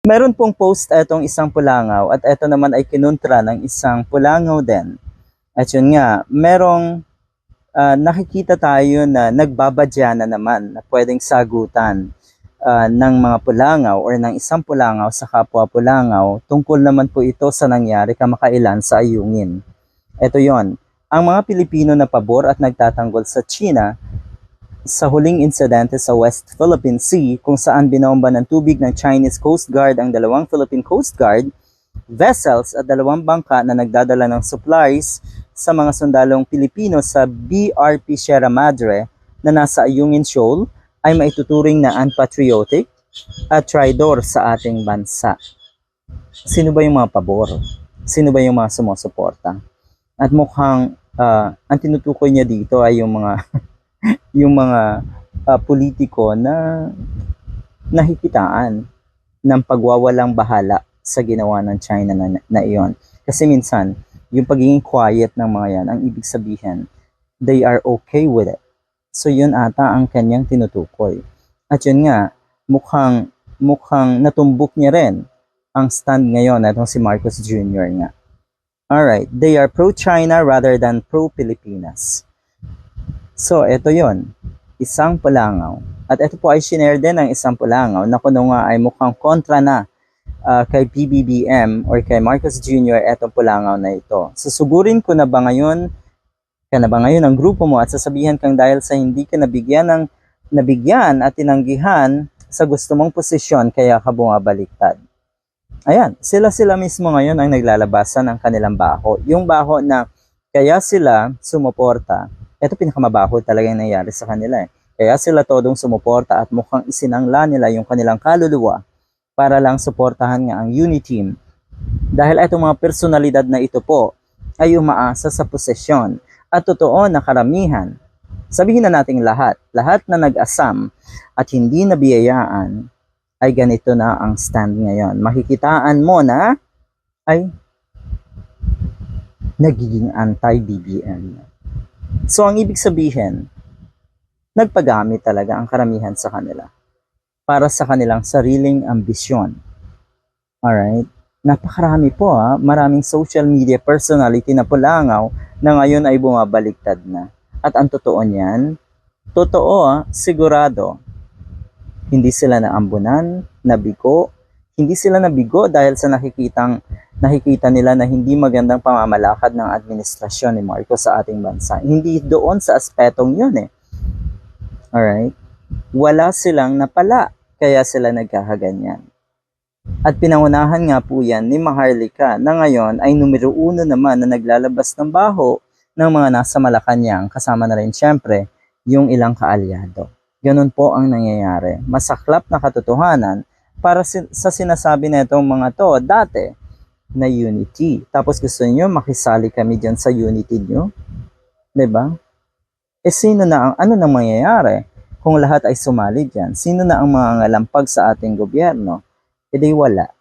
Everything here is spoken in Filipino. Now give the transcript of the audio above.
Meron pong post etong isang pulangaw at ito naman ay kinontra ng isang pulangaw din. At yun nga, merong ah, nakikita tayo na nagbabadya na naman na pwedeng sagutan ah, ng mga pulangaw or ng isang pulangaw sa kapwa pulangaw tungkol naman po ito sa nangyari kamakailan sa Ayungin. Ito yon. Ang mga Pilipino na pabor at nagtatanggol sa China sa huling insidente sa West Philippine Sea kung saan binomba ng tubig ng Chinese Coast Guard ang dalawang Philippine Coast Guard vessels at dalawang bangka na nagdadala ng supplies sa mga sundalong Pilipino sa BRP Sierra Madre na nasa Ayungin Shoal ay maituturing na unpatriotic at traidor sa ating bansa. Sino ba yung mga pabor? Sino ba yung mga sumusuporta? At mukhang ah, ang tinutukoy niya dito ay yung mga yung mga ah, politiko na nahikitaan ng pagwawalang bahala sa ginawa ng China na, na iyon. Kasi minsan, yung pagiging quiet ng mga yan, ang ibig sabihin, they are okay with it. So yun ata ang kanyang tinutukoy. At yun nga, mukhang, mukhang natumbok niya rin ang stand ngayon na si Marcos Jr. nga. Alright, they are pro-China rather than pro-Pilipinas. So, ito yon isang pulangaw. At ito po ay shinare din ng isang pulangaw na kuno nga ay mukhang kontra na ah, kay PBBM or kay Marcos Jr. etong pulangaw na ito. Susugurin ko na ba ngayon, ka na ba ngayon ang grupo mo at sasabihan kang dahil sa hindi ka nabigyan ng nabigyan at tinanggihan sa gusto mong posisyon kaya ka bumabaliktad. Ayan, sila-sila mismo ngayon ang naglalabasan ng kanilang baho. Yung baho na kaya sila sumuporta, ito pinakamabaho talaga yung nangyari sa kanila eh. Kaya sila todong sumuporta at mukhang isinangla nila yung kanilang kaluluwa para lang suportahan nga ang Uniteam. Dahil itong mga personalidad na ito po ay umaasa sa posisyon at totoo na karamihan. Sabihin na nating lahat, lahat na nag-asam at hindi nabiyayaan ay ganito na ang stand ngayon. Makikitaan mo na ay nagiging anti-BBM. So ang ibig sabihin, nagpagamit talaga ang karamihan sa kanila para sa kanilang sariling ambisyon. Alright? Napakarami po ha, maraming social media personality na pulangaw na ngayon ay bumabaliktad na. At ang totoo niyan, totoo ha, sigurado, hindi sila naambunan, nabigo, hindi sila nabigo dahil sa nakikitang nakikita nila na hindi magandang pamamalakad ng administrasyon ni Marcos sa ating bansa. Hindi doon sa aspetong yun eh. Alright? Wala silang napala, kaya sila nagkakaganyan. At pinangunahan nga po yan ni Maharlika na ngayon ay numero uno naman na naglalabas ng baho ng mga nasa Malacanang kasama na rin syempre yung ilang kaalyado. Ganun po ang nangyayari. Masaklap na katotohanan para sa sinasabi na itong mga to dati na unity. Tapos gusto niyo makisali kami dyan sa unity nyo? 'Di ba? Eh sino na ang ano nang mangyayari kung lahat ay sumali dyan? Sino na ang mga ngalampag sa ating gobyerno? E di wala.